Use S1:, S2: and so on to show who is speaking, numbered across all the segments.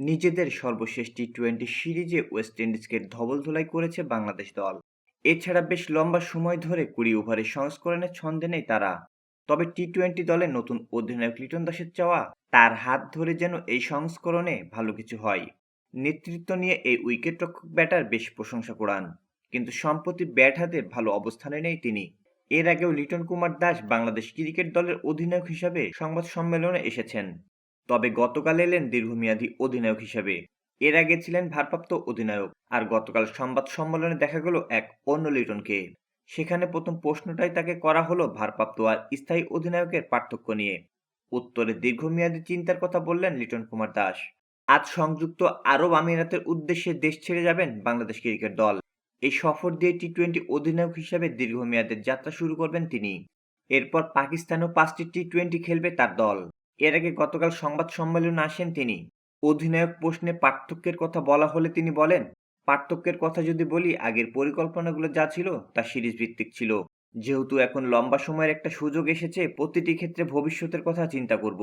S1: নিজেদের সর্বশেষ T twenty সিরিজে ওয়েস্ট ইন্ডিজকে ধবলধোলাই করেছে বাংলাদেশ দল। এছাড়া বেশ লম্বা সময় ধরে কুড়ি ওভারের সংস্করণের ছন্দে নেই তারা। তবে টি টোয়েন্টি দলের নতুন অধিনায়ক লিটন দাসের চাওয়া, তার হাত ধরে যেন এই সংস্করণে ভালো কিছু হয়। নেতৃত্ব নিয়ে এই উইকেটরক্ষক ব্যাটার বেশ প্রশংসা কুড়ান। কিন্তু সম্প্রতি ব্যাট হাতে ভালো অবস্থানে নেই তিনি। এর আগেও লিটন কুমার দাস বাংলাদেশ ক্রিকেট দলের অধিনায়ক হিসাবে সংবাদ সম্মেলনে এসেছেন। তবে গতকাল এলেন দীর্ঘমেয়াদী অধিনায়ক হিসেবে। এর আগে ছিলেন ভারপ্রাপ্ত অধিনায়ক আর গতকাল সংবাদ সম্মেলনে দেখা গেল এক অন্য লিটনকে। সেখানে প্রথম প্রশ্নটাই তাকে করা হলো ভারপ্রাপ্ত আর স্থায়ী অধিনায়কের পার্থক্য নিয়ে। উত্তরে দীর্ঘমেয়াদী চিন্তার কথা বললেন লিটন কুমার দাস। আজ সংযুক্ত আরব আমিরাতের উদ্দেশ্যে দেশ ছেড়ে যাবেন বাংলাদেশ ক্রিকেট দল। এই সফর দিয়ে টি টোয়েন্টি অধিনায়ক হিসেবে দীর্ঘমেয়াদের যাত্রা শুরু করবেন তিনি। এরপর পাকিস্তানেও পাঁচটি টি টোয়েন্টি খেলবে তার দল। এর আগে গতকাল সংবাদ সম্মেলনে আসেন তিনি। অধিনায়ক প্রশ্নে পার্থক্যের কথা বলা হলে তিনি বলেন, পার্থক্যের কথা যদি বলি, আগের পরিকল্পনাগুলো যা ছিল তা সিরিজ ভিত্তিক ছিল। যেহেতু এখন লম্বা সময়ের একটা সুযোগ এসেছে, প্রতিটি ক্ষেত্রে ভবিষ্যতের কথা চিন্তা করব।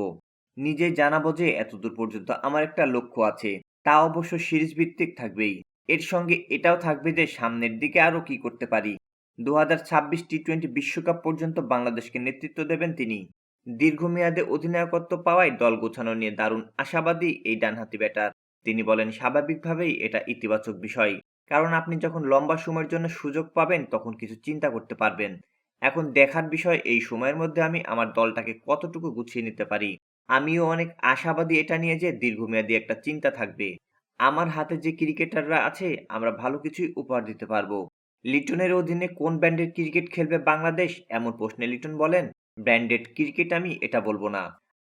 S1: নিজেই জানাব যে এতদূর পর্যন্ত আমার একটা লক্ষ্য আছে, তা অবশ্য সিরিজ ভিত্তিক থাকবেই। এর সঙ্গে এটাও থাকবে যে সামনের দিকে আরও কি করতে পারি। দু হাজার ছাব্বিশ টি টোয়েন্টি বিশ্বকাপ পর্যন্ত বাংলাদেশকে নেতৃত্ব দেবেন তিনি। দীর্ঘমেয়াদে অধিনায়কত্ব পাওয়ায় দল গোছানো নিয়ে দারুণ আশাবাদী এই ডানহাতি ব্যাটার। তিনি বলেন, স্বাভাবিকভাবেই এটা ইতিবাচক বিষয়। কারণ আপনি যখন লম্বা সময়ের জন্য সুযোগ পাবেন, তখন কিছু চিন্তা করতে পারবেন। এখন দেখার বিষয়, এই সময়ের মধ্যে আমি আমার দলটাকে কতটুকু গুছিয়ে নিতে পারি? আমিও অনেক আশাবাদী এটা নিয়ে যে দীর্ঘমেয়াদী একটা চিন্তা থাকবে। আমার হাতে যে ক্রিকেটাররা আছে, আমরা ভালো কিছুই উপহার দিতে পারব। লিটনের অধীনে কোন ব্যান্ডের ক্রিকেট খেলবে বাংলাদেশ? এমন প্রশ্নে লিটন বলেন ব্র্যান্ডেড ক্রিকেট আমি এটা বলব না।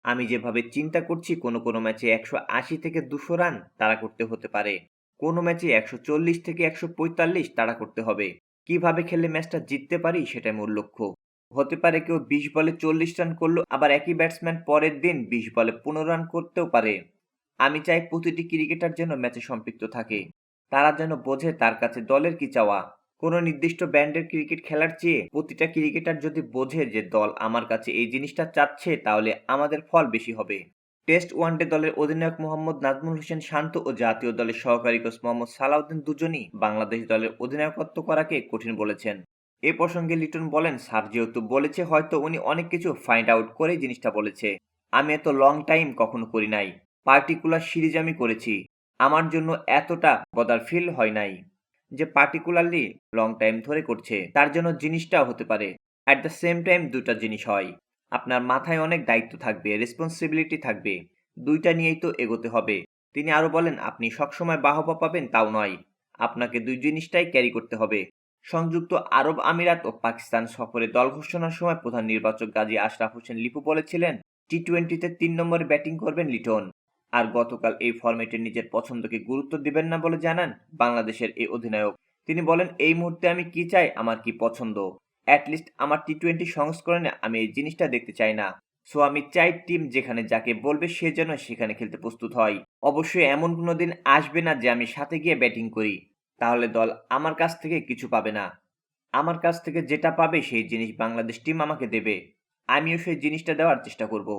S1: আমি যেভাবে চিন্তা করছি, কোনো কোনো ম্যাচে একশো আশি থেকে দুশো রান তারা করতে হতে পারে। কোনো ম্যাচে একশো চল্লিশ থেকে একশো পঁয়তাল্লিশ তারা করতে হবে। কীভাবে খেলে ম্যাচটা জিততে পারি সেটাই মূল লক্ষ্য। হতে পারে কেউ বিশ বলে চল্লিশ রান করল, আবার একই ব্যাটসম্যান পরের দিন বিশ বলে পনেরো রান করতেও পারে। আমি চাই প্রতিটি ক্রিকেটার যেন ম্যাচে সম্পৃক্ত থাকে। তারা যেন বোঝে তার কাছে দলের কি চাওয়া। কোনো নির্দিষ্ট ব্যান্ডের ক্রিকেট খেলার চেয়ে প্রতিটা ক্রিকেটার যদি বোঝে যে দল আমার কাছে এই জিনিসটা চাচ্ছে, তাহলে আমাদের ফল বেশি হবে। টেস্ট ওয়ানডে দলের অধিনায়ক মোহাম্মদ নাজমুল হোসেন শান্ত ও জাতীয় দলের সহকারী কোচ মোহাম্মদ সালাউদ্দিন দুজনই বাংলাদেশ দলের অধিনায়কত্ব করাকে কঠিন বলেছেন। এ প্রসঙ্গে লিটন বলেন, স্যার যেহেতু বলেছে, হয়তো উনি অনেক কিছু ফাইন্ড আউট করেই জিনিসটা বলেছে। আমি এত লং টাইম কখনো করি নাই। পার্টিকুলার সিরিজ আমি করেছি। আমার জন্য এতটা বদার ফিল হয় নাই। যে পার্টিকুলারলি লং টাইম ধরে করছে, তার জন্য জিনিসটাও হতে পারে। অ্যাট দ্য সেম টাইম দুটা জিনিস হয়। আপনার মাথায় অনেক দায়িত্ব থাকবে রেসপন্সিবিলিটি থাকবে। দুইটা নিয়েই তো এগোতে হবে। তিনি আরও বলেন, আপনি সবসময় বাহবা পাবেন, তাও নয়। আপনাকে দুই জিনিসটাই ক্যারি করতে হবে। সংযুক্ত আরব আমিরাত ও পাকিস্তান সফরে দল ঘোষণার সময় প্রধান নির্বাচক গাজী আশরাফ হোসেন লিপু বলেছিলেন টি টোয়েন্টিতে তিন নম্বরে ব্যাটিং করবেন লিটন। আর গতকাল এই ফরম্যাটে নিজের পছন্দকে গুরুত্ব দিবেন না বলে জানান বাংলাদেশের এই অধিনায়ক। তিনি বলেন, এই মুহূর্তে আমি কি চাই? আমার কি পছন্দ? অ্যাটলিস্ট আমার টি টোয়েন্টি সংস্করণে আমি এই জিনিসটা দেখতে চাই না। সো আমি চাই টিম যেখানে যাকে বলবে সে যেন সেখানে খেলতে প্রস্তুত হয়। অবশ্যই এমন কোনো দিন আসবে না যে আমি সাথে গিয়ে ব্যাটিং করি। তাহলে দল আমার কাছ থেকে কিছু পাবে না। আমার কাছ থেকে যেটা পাবে সেই জিনিস বাংলাদেশ টিম আমাকে দেবে। আমিও সেই জিনিসটা দেওয়ার চেষ্টা করব।